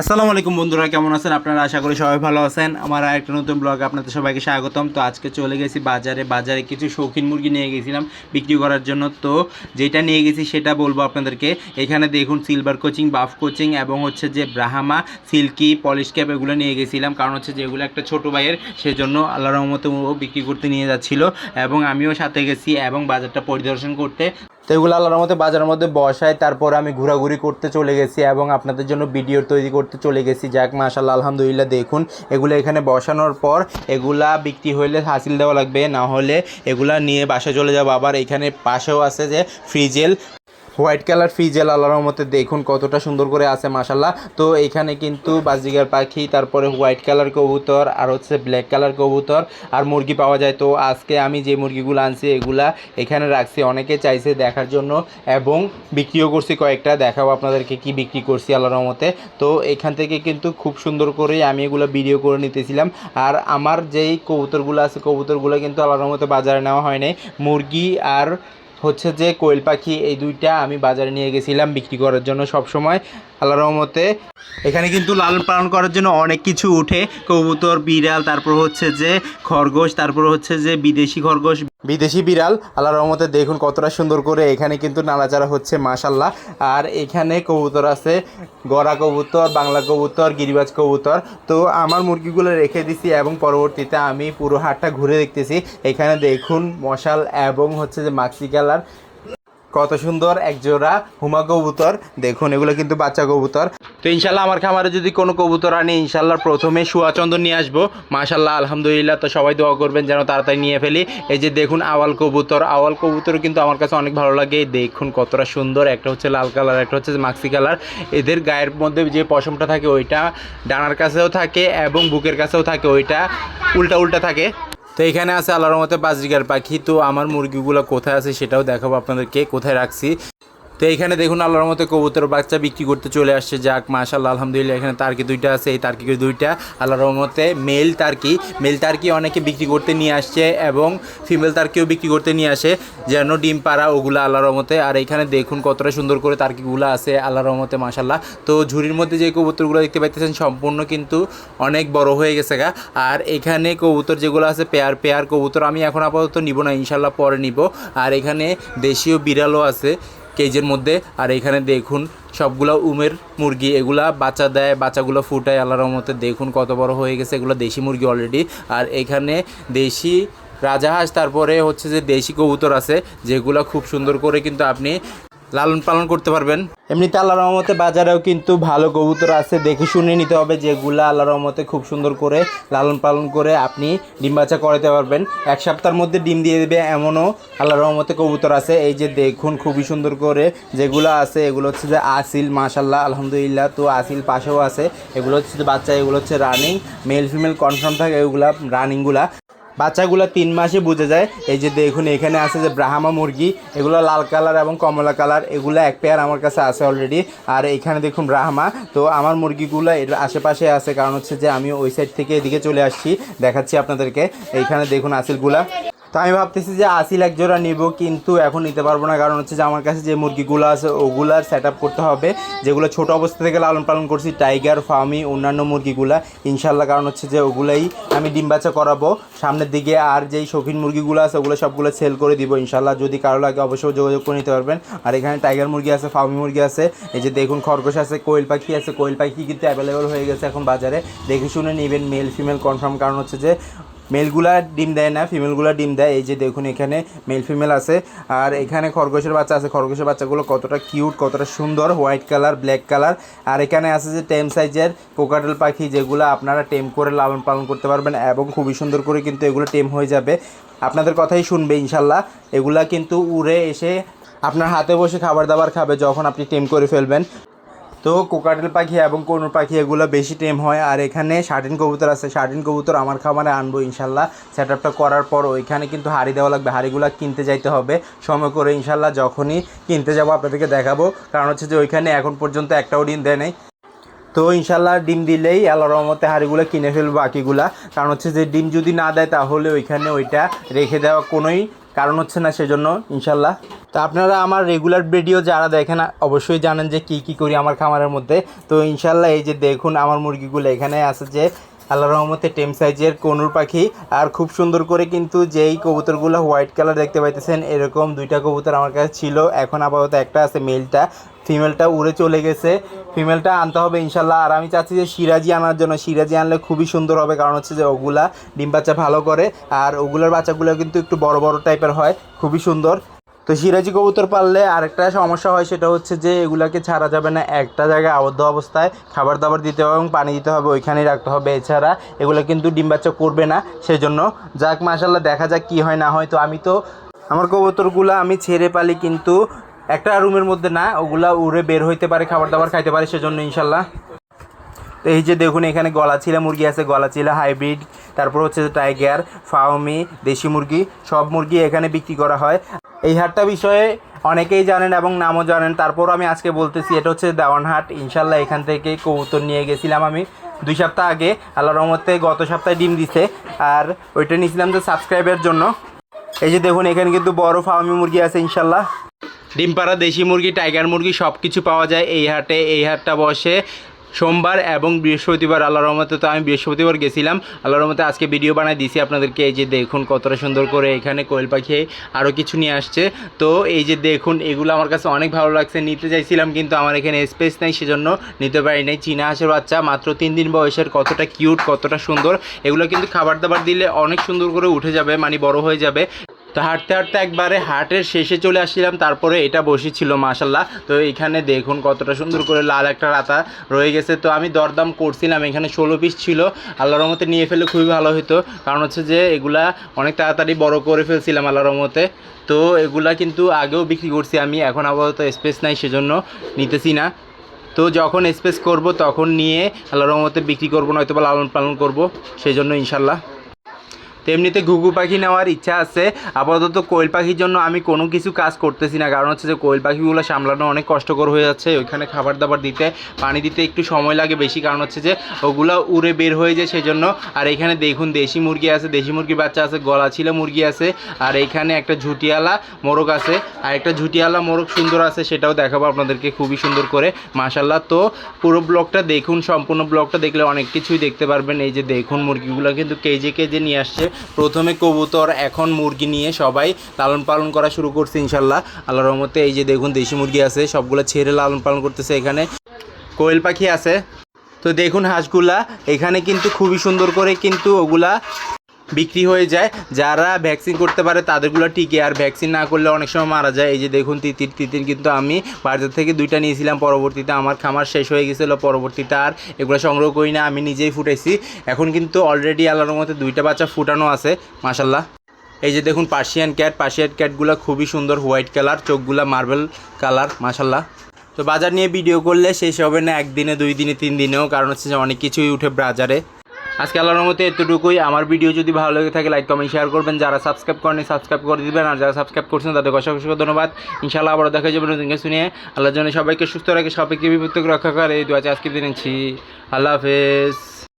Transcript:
আসসালামু আলাইকুম বন্ধুরা, কেমন আছেন? আপনারা আশা করি সবাই ভালো আছেন। আমার একটা নতুন ব্লগে আপনাদের সবাইকে স্বাগতম। তো আজকে চলে গেছি বাজারে। বাজারে কিছু শৌখিন মুরগি নিয়ে গেছিলাম বিক্রি করার জন্য। তো যেটা নিয়ে গেছি সেটা বলব আপনাদেরকে। এখানে দেখুন সিলভার কোচিং, বাফ কোচিং এবং হচ্ছে যে ব্রাহামা, সিল্কি, পলিশ ক্যাপ এগুলো নিয়ে গেছিলাম। কারণ হচ্ছে যে এগুলো একটা ছোট ভাইয়ের, সেজন্য আল্লাহ রহমতে বিক্রি করতে নিয়ে যাচ্ছিল। এবং আমিও সাথে গেছি এবং বাজারটা পরিদর্শন করতে তো এগুলো আল্লাহর মধ্যে বাজারের মধ্যে বসায়, তারপর আমি ঘোরাঘুরি করতে চলে গেছি এবং আপনাদের জন্য ভিডিও তৈরি করতে চলে গেছি। যাক মাশাল্লাহ আলহামদুলিল্লাহ, দেখুন, এগুলো এখানে বসানোর পর এগুলা বিক্রি হইলে হাসিল দেওয়া লাগবে। না হলে এগুলা নিয়ে বাসায় চলে যাব। আবার এখানে পাশেও আছে যে ফ্রিজেল হোয়াইট কালার ফ্রিজেল আল্লাহর মধ্যে দেখুন কতটা সুন্দর করে আছে মাশাল্লাহ তো এখানে কিন্তু বাজিগার পাখি, তারপরে হোয়াইট কালার কবুতর, আর হচ্ছে ব্ল্যাক কালার কবুতর, আর মুরগি পাওয়া যায়। তো আজকে আমি যে মুরগিগুলো আনছি, এগুলা এখানে রাখছি। অনেকে চাইছে দেখার জন্য এবং বিক্রিও করছি কয়েকটা। দেখাবো আপনাদেরকে কি বিক্রি করছি আল্লাহর রহমতে। তো এখান থেকে কিন্তু খুব সুন্দর করে আমি এগুলো ভিডিও করে নিতেছিলাম। আর আমার যেই কবুতরগুলো আছে, কবুতরগুলো কিন্তু আল্লাহর রহমতে বাজারে নেওয়া হয় নাই। মুরগি আর হচ্ছে যে কোয়েল পাখি এই দুইটা আমি বাজারে নিয়ে গেছিলাম বিক্রি করার জন্য সব সময় আল্লাহ রহমতে। এখানে কিন্তু লালন পালন করার জন্য অনেক কিছু উঠে। কবুতর, বিড়াল, তারপর হচ্ছে যে খরগোশ, তারপর হচ্ছে যে বিদেশি খরগোশ। বিদেশি বিড়াল আল্লাহ রহমতে দেখুন কতটা সুন্দর করে এখানে কিন্তু নাড়াচাড়া হচ্ছে মাশাল্লাহ আর এখানে কবুতর আছে, গড়া কবুতর, বাংলা কবুতর, গিরিবাজ কবুতর। তো আমার মুরগিগুলো রেখে দিছি এবং পরবর্তীতে আমি পুরো হাটটা ঘুরে দেখতেছি। এখানে দেখুন মশাল এবং হচ্ছে যে মাক্সি কালার। কত সুন্দর এক জোড়া হুমা কবুতর। দেখুন, এগুলো কিন্তু বাচ্চা কবুতর। তো ইনশাল্লাহ আমার খামারে যদি কোনো কবুতর আনি, ইনশাল্লাহ প্রথমে সুয়াচন্দন নিয়ে আসব। মাশাল্লাহ, আলহামদুলিল্লাহ, তো সবাই দোয়া করবেন যেন তাড়াতাড়ি নিয়ে ফেলি। এই যে দেখুন, আওয়াল কবুতর। আওয়াল কবুতর কিন্তু আমার কাছে অনেক ভালো লাগে। দেখুন, কতটা সুন্দর। একটা হচ্ছে লাল কালার, একটা হচ্ছে মাক্সি কালার। এদের গায়ের মধ্যে যে পশমটা থাকে, ওইটা ডানার কাছেও থাকে এবং বুকের কাছেও থাকে। ওইটা উল্টা উল্টা থাকে। তো এখানে আছে আল্লাহর মতে বাজরিগার পাখি। তো আমার মুরগিগুলো কোথায় আছে সেটাও দেখাবো আপনাদেরকে, কোথায় রাখছি। তো এখানে দেখুন আল্লাহর মতে কবুতর বাচ্চা বিক্রি করতে চলে আসছে। যাক মাশাল্লাহ আলহামদুলিল্লাহ, এখানে তার্কি দুইটা আছে, এই তার্কি দুইটা। আল্লাহর মতে মেল তার্কি মেল তার্কি অনেকে বিক্রি করতে নিয়ে আসছে এবং ফিমেল তার্কিও বিক্রি করতে নিয়ে আসে, যেন ডিম পাড়া, ওগুলো আল্লাহর রহমতে। আর এখানে দেখুন কতটা সুন্দর করে তার্কিগুলো আছে আল্লাহর রহমতে মাশাল্লাহ তো ঝুড়ির মধ্যে যে কবুতরগুলো দেখতে পাইতেছেন, সম্পূর্ণ কিন্তু অনেক বড় হয়ে গেছে গা। আর এখানে কবুতর যেগুলো আছে, পেয়ার পেয়ার কবুতর আমি এখন আপাতত নিব না ইনশাল্লাহ পরে নিব। আর এখানে দেশীয় বিড়ালও আছে। কেজের মধ্যে। আর এখানে দেখুন, সবগুলো উমের মুরগি, এগুলা বাচ্চা দেয়, বাচ্চাগুলো ফুটায় আল্লাহর রহমতে। দেখুন কত বড় হয়ে গেছে এগুলো দেশি মুরগি অলরেডি আর এখানে দেশি রাজাহাঁস, তারপরে হচ্ছে যে দেশি কবুতর আছে, যেগুলো খুব সুন্দর করে কিন্তু আপনি লালন পালন করতে পারবেন। এমনিতে আল্লাহ রহমতে বাজারেও কিন্তু ভালো কবুতর আছে, দেখে শুনে নিতে হবে যেগুলো আল্লাহ রহমতে খুব সুন্দর করে লালন পালন করে আপনি ডিম বাচ্চা করাতে পারবেন। এক সপ্তাহের মধ্যে ডিম দিয়ে দেবে এমনও আল্লাহ রহমতে কবুতর আছে। এই যে দেখুন খুবই সুন্দর করে যেগুলো আছে, এগুলো হচ্ছে যে আসিল মাশাল্লাহ আলহামদুলিল্লাহ, তো আসিল পাশেও আছে। এগুলো হচ্ছে বাচ্চা, এগুলো হচ্ছে রানিং মেল ফিমেল কনফার্ম থাকে এগুলা রানিংগুলা বাচ্চাগুলো তিন মাসে বুঝে যায়। এই যে দেখুন, এখানে আছে যে ব্রাহ্মা মুরগি, এগুলো লাল কালার এবং কমলা কালার, এগুলো এক পেয়ার আমার কাছে আছে অলরেডি আর এখানে দেখুন ব্রাহ্মা, তো আমার মুরগিগুলো এর আশেপাশে আছে, কারণ হচ্ছে যে আমি ওই সাইড থেকে এদিকে চলে আসছি, দেখাচ্ছি আপনাদেরকে। এইখানে দেখুন আসিলগুলা তো আমি ভাবতেছি যে আসিল এক জোড়া নিব, কিন্তু এখন নিতে পারব না। কারণ হচ্ছে যে আমার কাছে যে মুরগিগুলো আছে, ওগুলার সেট আপ করতে হবে। যেগুলো ছোট অবস্থা থেকে লালন পালন করছি টাইগার ফার্মি অন্যান্য মুরগিগুলা। ইনশাল্লাহ, কারণ হচ্ছে যে ওগুলাই আমি ডিম বাচ্চা করাবো। সামনের দিকে আর যেই শৌখিন মুরগিগুলো আছে, ওগুলো সবগুলো সেল করে দিব ইনশাল্লাহ। যদি কারও লাগে, অবশ্যই যোগাযোগ করে নিতে পারবেন। আর এখানে টাইগার মুরগি আছে ফার্মি মুরগি আছে। এই যে দেখুন, খরগোশ আছে, কোয়েল পাখি আছে। কোয়েল পাখি কিন্তু অ্যাভেলেবেল হয়ে গেছে এখন বাজারে। দেখে শুনে নেবেন মেল ফিমেল কনফার্ম কারণ হচ্ছে যে মেলগুলা ডিম দেয় না, ফিমেলগুলা ডিম দেয়। এই যে দেখুন এখানে মেল ফিমেল আছে। আর এখানে খরগোশের বাচ্চা আছে। খরগোশের বাচ্চাগুলো কতটা কিউট, কতটা সুন্দর। White colour, black colour. আর এখানে আছে যে টেম সাইজের কোকাটেল পাখি, যেগুলো আপনারা টেম করে লালন পালন করতে পারবেন এবং খুবই সুন্দর করে কিন্তু এগুলো টেম হয়ে যাবে। আপনাদের কথাই শুনবে ইনশাল্লাহ। এগুলা কিন্তু উড়ে এসে আপনার হাতে বসে খাবার দাবার খাবে যখন আপনি টেম করে ফেলবেন। তো কোকাটেল পাখি এবং কোনো পাখি এগুলো বেশি টেম হয়, আর এখানে শার্টিন কবুতর আছে। শার্টিন কবুতর আমার খামারে আনব ইনশাল্লাহ। সেট আপটা করার পর ওইখানে কিন্তু হাড়ি দেওয়া লাগবে। হাড়িগুলো কিনতে যাইতে হবে। সময় করে ইনশাল্লাহ যখনই কিনতে যাব আপনাদেরকে দেখাবো। কারণ হচ্ছে যে ওইখানে এখন পর্যন্ত একটাও ডিম দেয় নাই। তো ইনশাল্লাহ ডিম দিলেই আল্লাহ রহমতে হাড়িগুলো কিনে ফেলব বাকিগুলা। কারণ হচ্ছে যে ডিম যদি না দেয় তাহলে ওইখানে ওইটা রেখে দেওয়া কোনোই কারণ হচ্ছে না সেজন্য, ইনশাল্লাহ। তো আপনারা আমার রেগুলার ভিডিও যারা দেখেন, অবশ্যই জানেন যে কি কি করি আমার খামারের মধ্যে। তো ইনশাল্লাহ এই যে দেখুন, আমার মুরগিগুলো এখানে আছে যে আল্লাহ রহমতে টেম সাইজের কনুর পাখি। আর খুব সুন্দর করে কিন্তু যেই কবুতরগুলো হোয়াইট কালার দেখতে পাইতেছেন, এরকম দুইটা কবুতর আমার কাছে ছিল। এখন আপাতত একটা আছে মেলটা। ফিমেলটা উড়ে চলে গেছে। ফিমেলটা আনতে হবে ইনশাল্লাহ। আর আমি চাচ্ছি যে সিরাজি আনার জন্য। সিরাজি আনলে খুবই সুন্দর হবে, কারণ হচ্ছে যে ওগুলা ডিম বাচ্চা ভালো করে। আর ওগুলার বাচ্চাগুলো কিন্তু একটু বড় বড় টাইপের হয়। খুবই সুন্দর। তো সিরাজি কবুতর পাললে আরেকটা সমস্যা হয়, সেটা হচ্ছে যে এগুলাকে ছাড়া যাবে না। একটা জায়গায় আবদ্ধ অবস্থায় খাবার দাবার দিতে হবে এবং পানি দিতে হবে, ওইখানেই রাখতে হবে। এছাড়া এগুলো কিন্তু ডিম বাচ্চা করবে না, সেজন্য যাক মাসাল্লাহ দেখা যাক কি হয়, না হয়। তো আমি তো আমার কবুতরগুলো আমি ছেড়ে পালি কিন্তু একটা রুমের মধ্যে না, ওগুলা উড়ে বের হইতে পারে, খাবার দাবার খাইতে পারে, সেজন্য ইনশাল্লাহ তো এই যে দেখুন, এখানে গলাচিলা মুরগি আছে গলাচিলা হাইব্রিড, তারপর হচ্ছে টাইগার ফাউমি দেশি মুরগি, সব মুরগি এখানে বিক্রি করা হয়। এই হাটটা বিষয়ে অনেকেই জানেন এবং নামও জানেন। তারপর আমি আজকে বলতেছি, এটা হচ্ছে দেওয়ানহাট ইনশাল্লাহ এখান থেকে কবুতর নিয়ে গেছিলাম আমি দুই সপ্তাহ আগে। আল্লাহ রহমতে গত সপ্তাহে ডিম দিছে। আর ওইটা নিয়েছিলাম তো সাবস্ক্রাইবের জন্য। এই যে দেখুন, এখানে কিন্তু বড় ফার্মি মুরগি আছে ইনশাল্লাহ ডিম পাড়া দেশি মুরগি, টাইগার মুরগি সব কিছু পাওয়া যায় এই হাটে। এই হাটটা বসে সোমবার এবং বৃহস্পতিবার আল্লাহ রহমতে তো আমি বৃহস্পতিবার গেছিলাম। আল্লাহ রহমতে আজকে ভিডিও বানাই দিছি আপনাদেরকে। এই যে দেখুন কতটা সুন্দর করে এখানে কোয়েল পাখি আরও কিছু নিয়ে আসছে। তো এই যে দেখুন, এগুলো আমার কাছে অনেক ভালো লাগছে। নিতে চাইছিলাম কিন্তু আমার এখানে স্পেস নেই, সেজন্য নিতে পারি নাই। চীনা হাঁসের বাচ্চা, মাত্র তিন দিন বয়সের, কতটা কিউট কতটা সুন্দর। এগুলো কিন্তু খাবার দাবার দিলে অনেক সুন্দর করে উঠে যাবে মানে বড় হয়ে যাবে। তো হাঁটতে হাঁটতে একবারে হাটের শেষে চলে আসছিলাম, তারপরে এটা বসেছিল মাশাল্লাহ তো এখানে দেখুন কতটা সুন্দর করে লাল একটা রাতা রয়ে গেছে। তো আমি দরদাম করছিলাম, এখানে ষোলো পিস ছিল। আল্লাহর রহমতে নিয়ে ফেললে খুবই ভালো হতো কারণ হচ্ছে যে এগুলা অনেক তাড়াতাড়ি বড় করে ফেলছিলাম আল্লাহর রহমতে। তো এগুলা কিন্তু আগেও বিক্রি করছি আমি, এখন আপাতত স্পেস নাই, সেজন্য নিতেছি না। তো যখন স্পেস করব, তখন নিয়ে আল্লাহর রহমতে বিক্রি করব নয়তো বা লালন পালন করব সেই জন্য ইনশাল্লাহ তেমনিতে ঘুঘু পাখি নেওয়ার ইচ্ছা আছে। আপাতত কোয়েল পাখির জন্য আমি কোনো কিছু কাজ করতেছি না। কারণ হচ্ছে যে কোয়েল পাখিগুলো সামলানো অনেক কষ্টকর হয়ে যাচ্ছে। ওইখানে খাবার দাবার দিতে, পানি দিতে একটু সময় লাগে বেশি। কারণ হচ্ছে যে ওগুলো উড়ে বের হয়ে যায় সেই জন্য আর এখানে দেখুন, দেশি মুরগি আছে, দেশি মুরগির বাচ্চা আছে গলা ছিল মুরগি আছে। আর এখানে একটা ঝুটিয়ালা মোরগ আছে। আর একটা ঝুটিয়ালা মোরগ সুন্দর আছে, সেটাও দেখাবো আপনাদেরকে খুবই সুন্দর করে। মাশাল্লাহ তো পুরো ব্লগটা দেখুন, সম্পূর্ণ ব্লগটা দেখলে অনেক কিছুই দেখতে পারবেন। এই যে দেখুন, মুরগিগুলো কিন্তু কেজে কেজে নিয়ে আসছে। প্রথমে কবুতর, এখন মুরগি নিয়ে সবাই লালন পালন করা শুরু করছে ইনশাল্লাহ। আল্লাহ রহমতে এই যে দেখুন, দেশি মুরগি আছে, সবগুলো ছেড়ে লালন পালন করতেছে এখানে। কোয়েল পাখি আছে। তো দেখুন হাঁসগুলা, এখানে কিন্তু খুবই সুন্দর করে কিন্তু ওগুলা বিক্রি হয়ে যায়। যারা ভ্যাকসিন করতে পারে, তাদেরগুলো টিকে। আর ভ্যাকসিন না করলে অনেক সময় মারা যায়। এই যে দেখুন, তিতির তিতির কিন্তু আমি বাজার থেকে দুইটা নিয়েছিলাম। পরবর্তীতে আমার খামার শেষ হয়ে গেছিল। পরবর্তীতে আর এগুলো সংগ্রহ করি না। আমি নিজেই ফুটেছি। এখন কিন্তু অলরেডি আল্লাহর মধ্যে দুইটা বাচ্চা ফুটানো আছে মাসাল্লাহ এই যে দেখুন পার্সিয়ান ক্যাট পার্সিয়ান ক্যাটগুলো খুবই সুন্দর হোয়াইট কালার চোখগুলো মার্বেল কালার মাসাল্লাহ তো বাজার নিয়ে ভিডিও করলে শেষ হবে না। একদিনে, দুই দিনে, তিন দিনেও। কারণ হচ্ছে যে অনেক কিছুই উঠে বাজারে। আজকে আল্লাহর মতো এতটুকুই। আমার ভিডিও যদি ভালো লেগে থাকে লাইক কমেন্ট শেয়ার করবেন। যারা সাবস্ক্রাইব করেনি সাবস্ক্রাইব করে দিবেন। আর যারা সাবস্ক্রাইব করছেন তাদের অসংখ্য ধন্যবাদ। ইনশাআল্লাহ আবার দেখা যাবে নতুন কিছু নিয়ে। আল্লাহর জন্য সবাইকে সুস্থ রাখে, সবাইকে বিপদ রক্ষা করে। এই দু আজকে দিনেছি আল্লাহ হাফেজ।